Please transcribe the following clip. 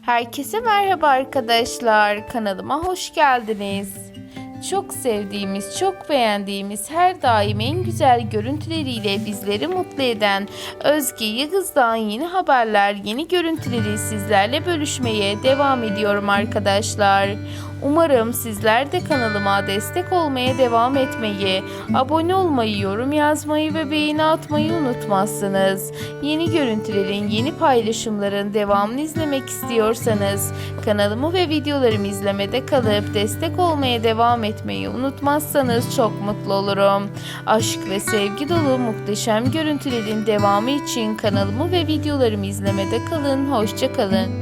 Herkese merhaba arkadaşlar. Kanalıma hoş geldiniz. Çok sevdiğimiz, çok beğendiğimiz, her daim en güzel görüntüleriyle bizleri mutlu eden Özge Yıldız'dan yeni haberler, yeni görüntüleri sizlerle bölüşmeye devam ediyorum arkadaşlar. Umarım sizler de kanalıma destek olmaya devam etmeyi, abone olmayı, yorum yazmayı ve beğeni atmayı unutmazsınız. Yeni görüntülerin, yeni paylaşımların devamını izlemek istiyorsanız kanalımı ve videolarımı izlemede kalıp destek olmaya devam etmeyi unutmazsanız çok mutlu olurum. Aşk ve sevgi dolu muhteşem görüntülerin devamı için kanalımı ve videolarımı izlemede kalın. Hoşça kalın.